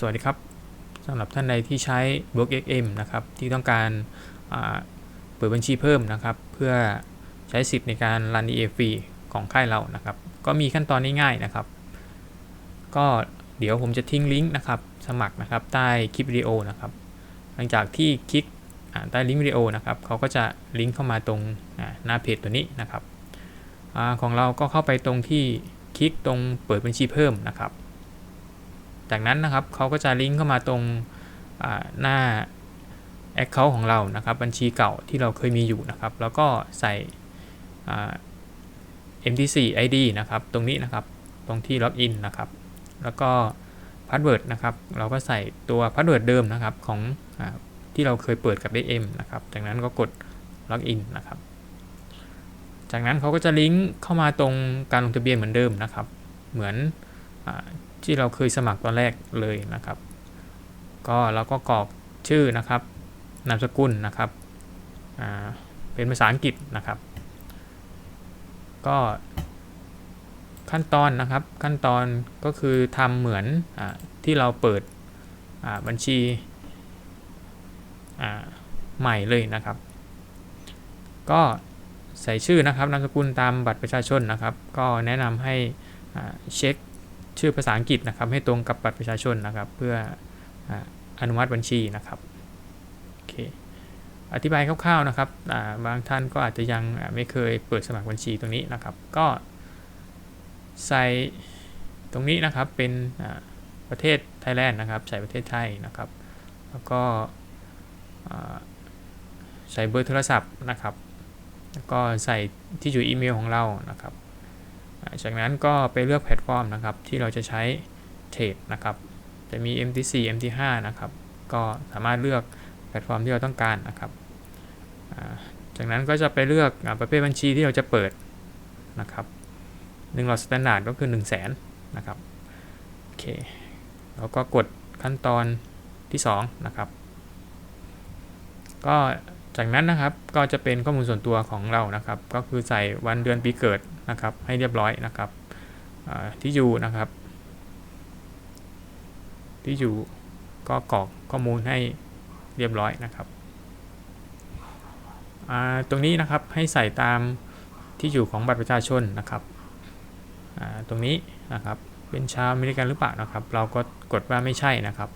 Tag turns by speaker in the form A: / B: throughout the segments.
A: สวัสดีครับสำหรับท่านใดที่ใช้ BookXM นะครับที่ต้องการาเปิดบัญชีเพิ่มนะครับ เพื่อใช้สิทธิ์ในการรัน EA ฟรีของค่ายเรานะครับ ก็มีขั้นตอนง่ายๆนะครับ ก็เดี๋ยวผมจะทิ้งลิงก์นะครับ สมัครนะครับใต้คลิปวิดีโอนะครับ หลังจากที่คลิกใต้ลิงก์วิดีโอนะครับเขาก็จะลิงก์เข้ามาตรงหน้าเพจตัวนี้นะครับอของเราก็เข้าไปตรงที่คลิกตรงเปิดบัญชีเพิ่มนะครับ จากนั้นนะครับเขาก็จะลิงก์เข้ามาตรงหน้า Account ของเรานะครับ บัญชีเก่าที่เราเคยมีอยู่นะครับ แล้วก็ใส่ MT4 ID นะครับ ตรงนี้นะครับ ตรงที่ล็อกอินนะครับ แล้วก็พาสเวิร์ดนะครับ เราก็ใส่ตัวพาสเวิร์ดเดิมนะครับของอที่เราเคยเปิดกับ XM นะครับ จากนั้นก็กดล็อกอินนะครับ จากนั้นเขาก็จะลิงก์เข้ามาตรงการลงทะเบียนเหมือนเดิมนะครับ เหมือนอ ที่เราเคยสมัครตอนแรกเลยนะครับ ก็เราก็กรอกชื่อนะครับ นามสกุลนะครับเป็นภาษาอังกฤษนะครับ ก็ขั้นตอนนะครับขั้นตอนก็คือทำเหมือนอที่เราเปิดบัญชีใหม่เลยนะครับ ก็ใส่ชื่อนะครับนามสกุลตามบัตรประชาชนนะครับ ก็แนะนำให้เช็ค ชื่อภาษาอังกฤษนะครับ ให้ตรงกับบัตรประชาชนนะครับ เพื่อออนุมัติบัญชีนะครับโอเคอธิบายคร่าวๆนะครับบางท่านก็อาจจะยังไม่เคยเปิดสมัครบัญชีตรงนี้นะครับ ก็ใส่ตรงนี้นะครับเป็นประเทศไทยแลนด์นะครับ ใส่ประเทศไทยนะครับ แล้วก็ใส่เบอร์โทรศัพท์นะครับ แล้วก็ใส่ที่อยู่อีเมลของเรานะครับ จากนั้นก็ไปเลือกแพลตฟอร์มนะครับ ที่เราจะใช้เทรดนะครับ จะมี MT4 MT5 นะครับ ก็สามารถเลือกแพลตฟอร์มที่เราต้องการนะครับ จากนั้นก็จะไปเลือกประเภทบัญชีที่เราจะเปิดนะครับหนึ่งหลอดสแตนดาร์ดก็คือ 1 0 0 0 0แสนนะครับโอเคแล้วก็กดขั้นตอนที่ 2 นะครับ ก็ จากนั้นนะครับก็จะเป็นข้อมูลส่วนตัวของเรานะครับ ก็คือใส่วันเดือนปีเกิดนะครับ ให้เรียบร้อยนะครับที่อยู่นะครับ ที่อยู่ก็กรอกข้อมูลให้เรียบร้อยนะครับตรงนี้นะครับให้ใส่ตามที่อยู่ของบัตรประชาชนนะครับตรงนี้นะครับเป็นชาวอเมริกันหรือเปล่านะครับ เราก็กดว่าไม่ใช่นะครับ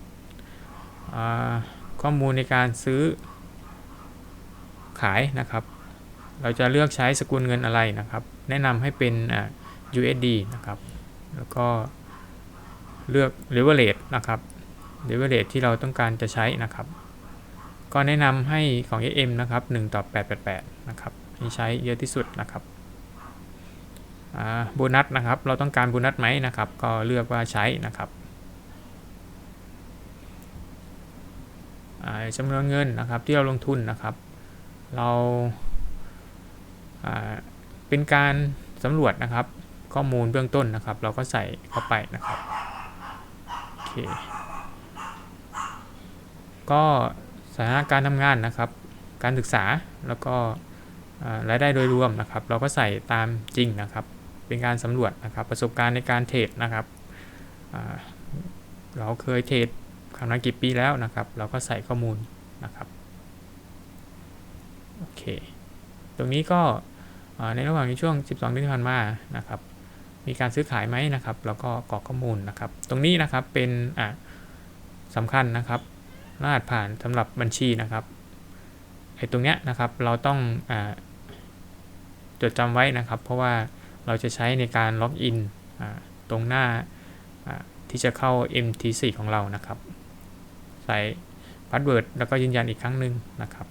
A: ข้อมูลในการซื้อ ขายนะครับ เราจะเลือกใช้สกุลเงินอะไรนะครับ แนะนำให้เป็น USD นะครับ แล้วก็เลือก leverage นะครับ leverage ที่เราต้องการจะใช้นะครับ ก็แนะนำให้ของ AM นะครับ 1 ต่อ 888 นะครับให้ใช้เยอะที่สุดนะครับโบนัสนะครับ เราต้องการโบนัสไหมนะครับ ก็เลือกว่าใช้นะครับจำนวนเงินนะครับที่เราลงทุนนะครับ เราอ่าเป็นการสำรวจนะครับ ข้อมูลเบื้องต้นนะครับ เราก็ใส่เข้าไปนะครับโอเคก็สถานะการทำงานนะครับ การศึกษาแล้วก็รายได้โดยรวมนะครับ เราก็ใส่ตามจริงนะครับ เป็นการสำรวจนะครับ ประสบการณ์ในการเทรดนะครับเราเคยเทรดครั้งละกี่ปีแล้วนะครับ เราก็ใส่ข้อมูลนะครับ โอเค ตรงนี้ก็ในระหว่างในช่วง 12เดือนที่ผ่านมานะครับ มีการซื้อขายไหมนะครับ แล้วก็กรอกข้อมูลนะครับ ตรงนี้นะครับเป็นอ่าสำคัญนะครับรหัสผ่านสำหรับบัญชีนะครับไอ้ตรงเนี้ยนะครับเราต้องอจดจำไว้นะครับ เพราะว่าเราจะใช้ในการล็อกอินตรงหน้าที่จะเข้า MT4 ของเรานะครับ ใส่พาสเวิร์ดแล้วก็ยืนยันอีกครั้งหนึ่งนะครับ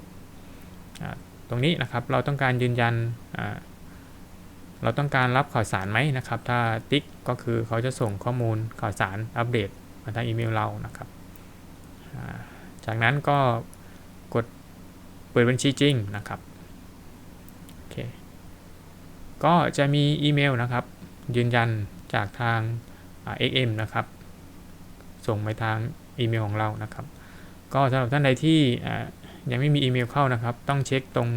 A: ตรงนี้นะครับเราต้องการยืนยันเราต้องการรับข่าวสารไหมนะครับ ถ้าติ๊กก็คือเขาจะส่งข้อมูลข่าวสารอัปเดตมาทางอีเมลเรานะครับ จากนั้นก็กดเปิดบัญชีจริงนะครับโอเคก็จะมีอีเมลนะครับ ยืนยันจากทางอ่า XM นะครับ ส่งไปทางอีเมลของเรานะครับ ก็สำหรับท่านใดที่ ยังไม่มีอีเมลเข้านะครับ ต้องเช็คตรง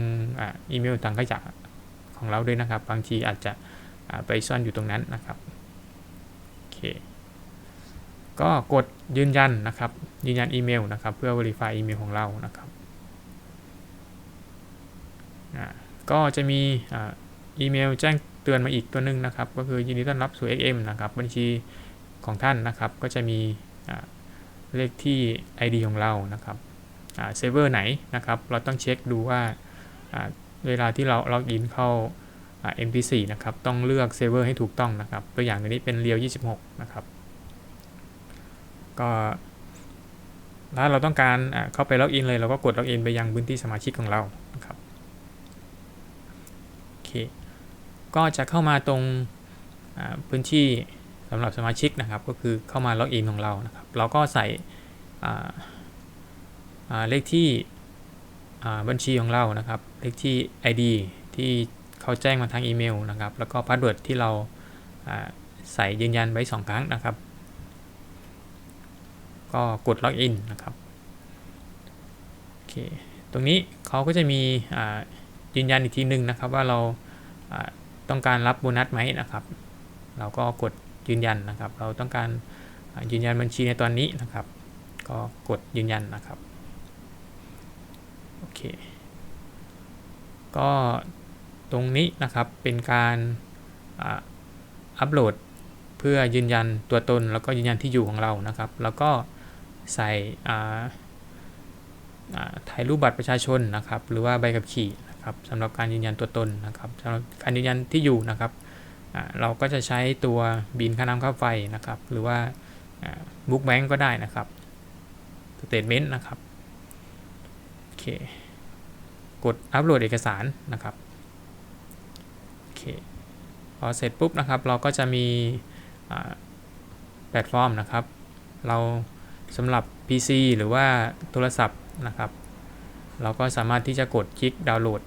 A: อีเมลทางขยะของเราด้วยนะครับ บางทีอาจจะไปซ่อนอยู่ตรงนั้นนะครับโอเคก็กดยืนยันนะครับ ยืนยันอีเมลนะครับ เพื่อ verify อีเมลของเรานะครับก็จะมีอีเมลแจ้งเตือนมาอีกตัวหนึ่งนะครับ ก็คือยินดีต้อนรับสู่ XM นะครับ บัญชีของท่านนะครับ ก็จะมีเลขที่ ID ของเรานะครับ เซิร์ฟเวอร์ไหนนะครับ เราต้องเช็คดูว่าเวลาที่เราล็อกอินเข้า MP4 นะครับ ต้องเลือกเซิร์ฟเวอร์ให้ถูกต้องนะครับ ตัวอย่างตัวนี้เป็นเรียว26 นะครับ ก็ถ้าเราต้องการเข้าไปล็อกอินเลย เราก็กดล็อกอินไปยังพื้นที่สมาชิกของเรานะครับโอเค ก็จะเข้ามาตรงพื้นที่สำหรับสมาชิกนะครับ ก็คือเข้ามาล็อกอินของเรานะครับ เราก็ใส่ เลขที่บัญชีของเรานะครับ เลขที่ ID ที่เขาแจ้งมาทางอีเมลนะครับ แล้วก็พาสเวิร์ดที่เราใส่ยืนยันไว้ 2 ครั้งนะครับ ก็กดล็อกอินนะครับโอเคตรงนี้เขาก็จะมียืนยันอีกทีหนึ่งนะครับว่าเราต้องการรับโบนัสไหมนะครับ เราก็กดยืนยันนะครับ เราต้องการยืนยันบัญชีในตอนนี้นะครับ ก็กดยืนยันนะครับ โอเค ก็ตรงนี้นะครับเป็นการอัปโหลดเพื่อยืนยันตัวตนแล้วก็ยืนยันที่อยู่ของเรานะครับ แล้วก็ใส่ถ่ายรูปบัตรประชาชนนะครับ หรือว่าใบขับขี่นะครับสำหรับการยืนยันตัวตนนะครับสำหรับการยืนยันที่อยู่นะครับเราก็จะใช้ตัวบินค่าน้ำค่าไฟนะครับ หรือว่าบุ๊กแบงก์ก็ได้นะครับสเตทเมนต์นะครับ เคกดอัปโหลดเอกสารนะครับโอเคพอเสร็จปุ๊บนะครับ เราก็จะมีแพลตฟอร์มนะครับ เราสำหรับ PC หรือว่าโทรศัพท์นะครับ เราก็สามารถที่จะกดคลิกดาวน์โหลด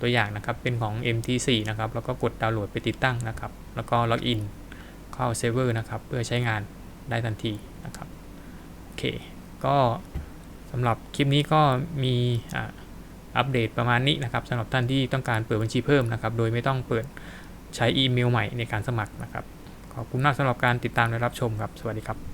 A: ตัวอย่างนะครับเป็นของ MT4 นะครับ แล้วก็กดดาวน์โหลดไปติดตั้งนะครับ แล้วก็ล็อกอินเข้าเซิร์ฟเวอร์นะครับ เพื่อใช้งานได้ทันทีนะครับ โอเค ก็ สำหรับคลิปนี้ก็มีอัปเดตประมาณนี้นะครับสำหรับท่านที่ต้องการเปิดบัญชีเพิ่มนะครับ โดยไม่ต้องเปิดใช้อีเมลใหม่ในการสมัครนะครับ ขอบคุณมากสำหรับการติดตามและรับชมครับ สวัสดีครับ